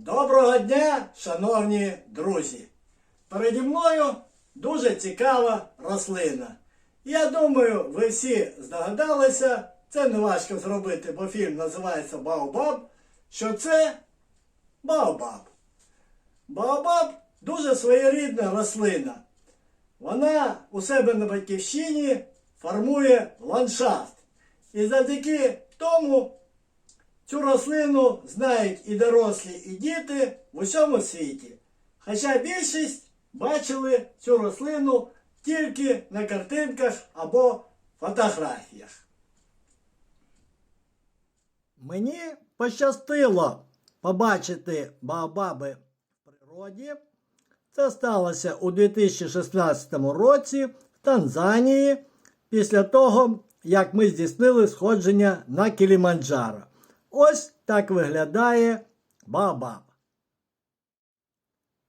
Доброго дня, шановні друзі! Переді мною дуже цікава рослина. Я думаю, ви всі здогадалися, це не важко зробити, бо фільм називається Баобаб, що це Баобаб. Баобаб дуже своєрідна рослина. Вона у себе на батьківщині формує ландшафт. І завдяки тому Цю рослину знають і дорослі, і діти в усьому світі. Хоча більшість бачили цю рослину тільки на картинках або фотографіях. Мені пощастило побачити Баобаби в природі. Це сталося у 2016 році в Танзанії після того, як ми здійснили сходження на Кіліманджаро. Ось так виглядає Баобаб.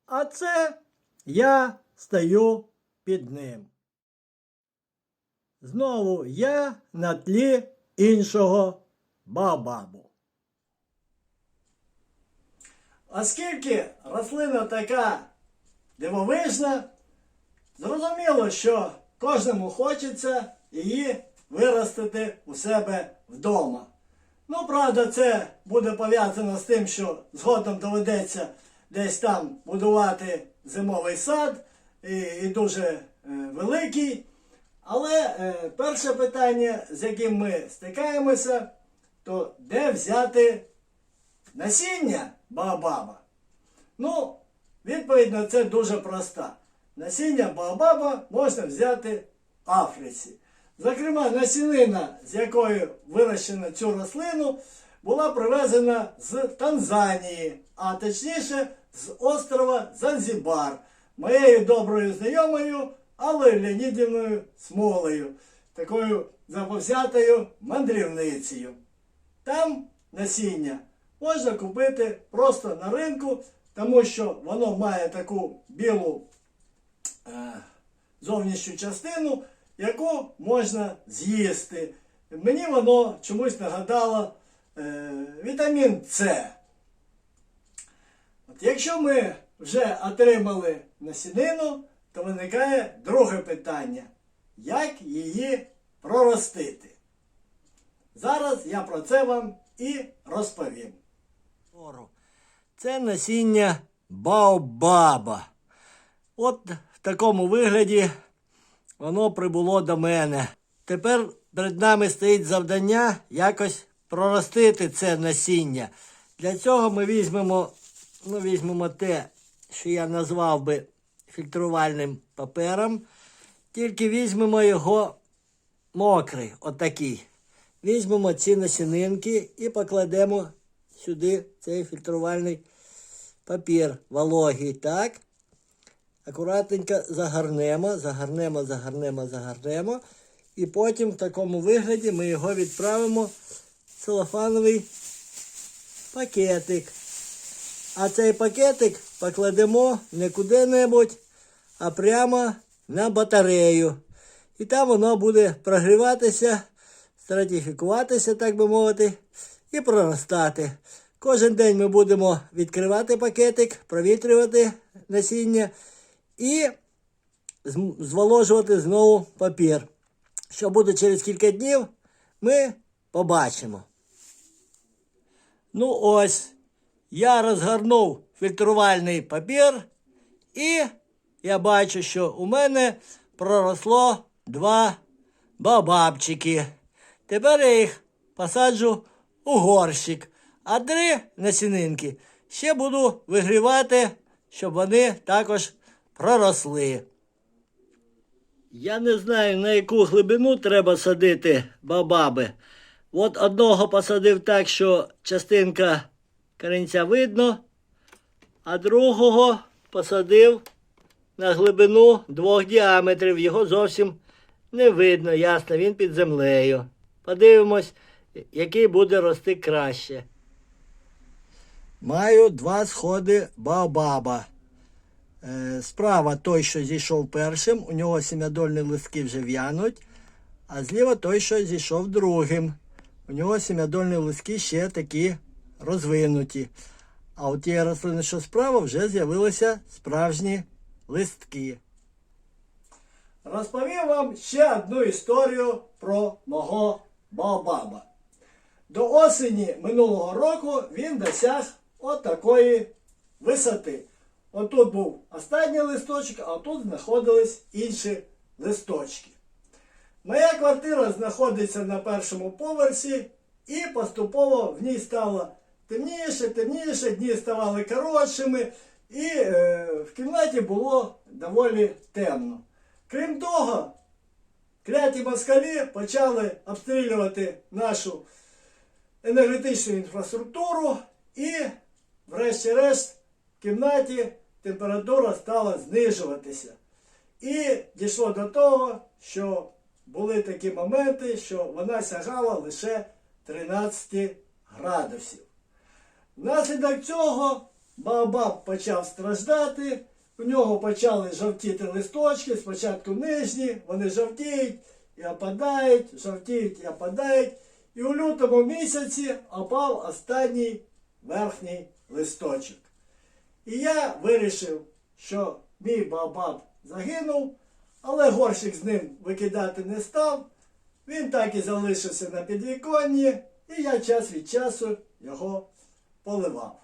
А це я стою під ним. Знову я на тлі іншого Баобабу. Оскільки рослина така дивовижна, зрозуміло, що кожному хочеться її виростити у себе вдома. Ну, правда, це буде пов'язано з тим, що згодом доведеться десь там будувати зимовий сад і, і дуже е, великий. Але е, перше питання, з яким ми стикаємося, то де взяти насіння Баобаба? Ну, відповідь на це дуже проста. Насіння Баобаба можна взяти в Африці. Зокрема, насінина, з якою вирощено цю рослину, була привезена з Танзанії, а точніше з острова Занзібар, моєю доброю знайомою Аллою Леонідівною Смолею, такою заповзятою мандрівницею. Там насіння можна купити просто на ринку, тому що воно має таку білу е, зовнішню частину, яку можна з'їсти. Мені воно чомусь нагадало е, вітамін С. От якщо ми вже отримали насінину, то виникає друге питання. Як її проростити? Зараз я про це вам і розповім. Це насіння Баобаба. От в такому вигляді воно прибуло до мене. Тепер перед нами стоїть завдання якось проростити це насіння. Для цього ми візьмемо, ну, візьмемо те, що я назвав би фільтрувальним папером. Тільки візьмемо його мокрий, отакий. Візьмемо ці насінинки і покладемо сюди цей фільтрувальний папір вологий. Так. Акуратненько загорнемо, загорнемо, загорнемо, загорнемо. І потім в такому вигляді ми його відправимо в целофановий пакетик. А цей пакетик покладемо не куди-небудь, а прямо на батарею. І там воно буде прогріватися, стратифікуватися, так би мовити, і проростати. Кожен день ми будемо відкривати пакетик, провітрювати насіння і зволожувати знову папір. Що буде через кілька днів, ми побачимо. Ну ось, я розгорнув фільтрувальний папір, і я бачу, що у мене проросло два бабабчики. Тепер я їх посаджу у горщик, а три насінинки ще буду вигрівати, щоб вони також проросли. Я не знаю, на яку глибину треба садити бабаби. От одного посадив так, що частинка корінця видно, а другого посадив на глибину двох діаметрів. Його зовсім не видно, ясно, він під землею. Подивимось, який буде рости краще. Маю два сходи баобаба. Е, Справа той, що зійшов першим, у нього сім'ядольні листки вже в'януть, а зліва той, що зійшов другим. У нього сім'ядольні листки ще такі розвинуті. А у тієї рослини, що справа, вже з'явилися справжні листки. Розповім вам ще одну історію про мого Баобаба. До осені минулого року він досяг от такої висоти. Отут був останній листочок, а тут знаходились інші листочки. Моя квартира знаходиться на першому поверсі, і поступово в ній стало темніше, темніше, дні ставали коротшими, і е, в кімнаті було доволі темно. Крім того, кляті москалі почали обстрілювати нашу енергетичну інфраструктуру, і, врешті-решт, в кімнаті температура стала знижуватися. І дійшло до того, що були такі моменти, що вона сягала лише 13 градусів. Внаслідок цього Баобаб почав страждати, у нього почали жовтіти листочки, спочатку нижні, вони жовтіють і опадають, жовтіють і опадають. І у лютому місяці опав останній верхній листочок. І я вирішив, що мій Баобаб загинув, але горщик з ним викидати не став. Він так і залишився на підвіконні, і я час від часу його поливав.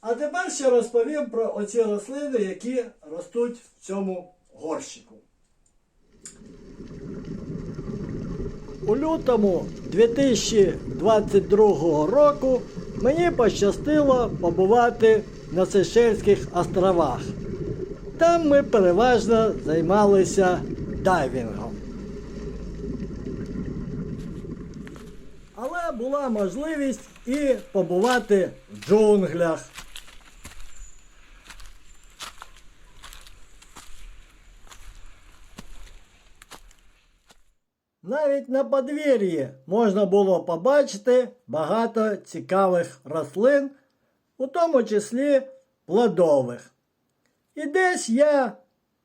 А тепер ще розповім про оці рослини, які ростуть в цьому горщику. У лютому 2022 року мені пощастило побувати на Сейшельських островах. Там ми переважно займалися дайвінгом. Але була можливість і побувати в джунглях. Навіть на подвір'ї можна було побачити багато цікавих рослин, у тому числі плодових. І десь я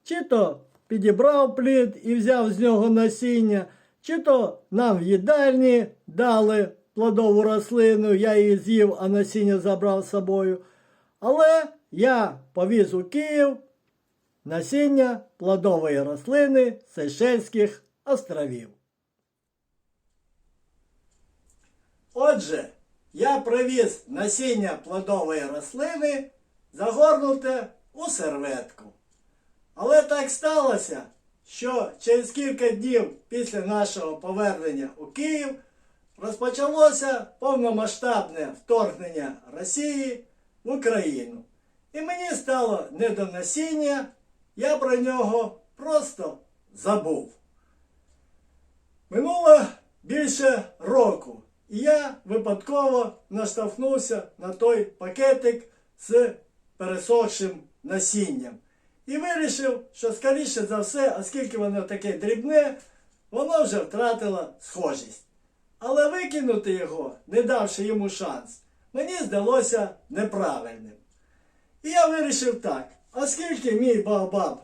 чи то підібрав плід і взяв з нього насіння, чи то нам в їдальні дали плодову рослину, я її з'їв, а насіння забрав з собою. Але я повіз у Київ насіння плодової рослини Сейшельських островів. Отже, я привіз насіння плодової рослини, загорнуте у серветку. Але так сталося, що через кілька днів після нашого повернення у Київ розпочалося повномасштабне вторгнення Росії в Україну. І мені стало не до насіння, я про нього просто забув. Минуло більше року, і я випадково наштовхнувся на той пакетик з пересохшим насінням. І вирішив, що скоріше за все, оскільки воно таке дрібне, воно вже втратило схожість. Але викинути його, не давши йому шанс, мені здалося неправильним. І я вирішив так, оскільки мій Баобаб,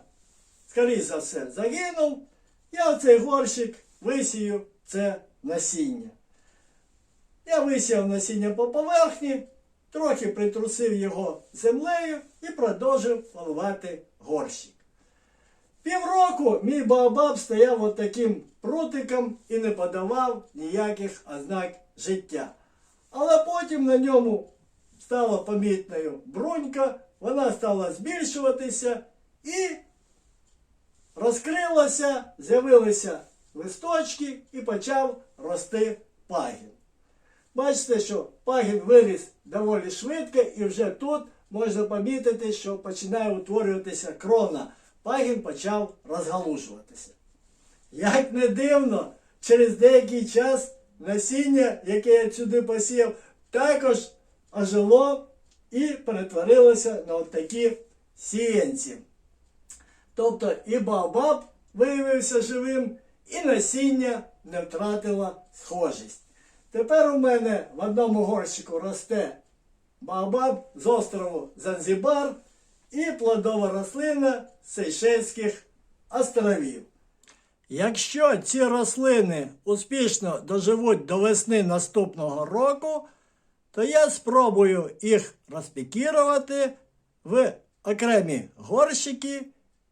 скоріше за все, загинув, я в цей горщик висію це насіння. Я висіяв насіння по поверхні, трохи притрусив його землею і продовжив поливати горщик. Півроку мій Баобаб стояв от таким прутиком і не подавав ніяких ознак життя. Але потім на ньому стала помітною брунька, вона стала збільшуватися і розкрилася, з'явилися листочки і почав рости пагін. Бачите, що пагін виріс доволі швидко, і вже тут можна помітити, що починає утворюватися крона. Пагін почав розгалужуватися. Як не дивно, через деякий час насіння, яке я сюди посіяв, також ожило і перетворилося на такі сіянці. Тобто і Баобаб виявився живим, і насіння не втратило схожість. Тепер у мене в одному горщику росте Баобаб з острову Занзібар і плодова рослина Сейшельських островів. Якщо ці рослини успішно доживуть до весни наступного року, то я спробую їх розпікірувати в окремі горщики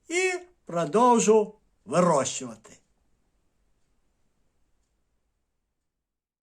і продовжу вирощувати.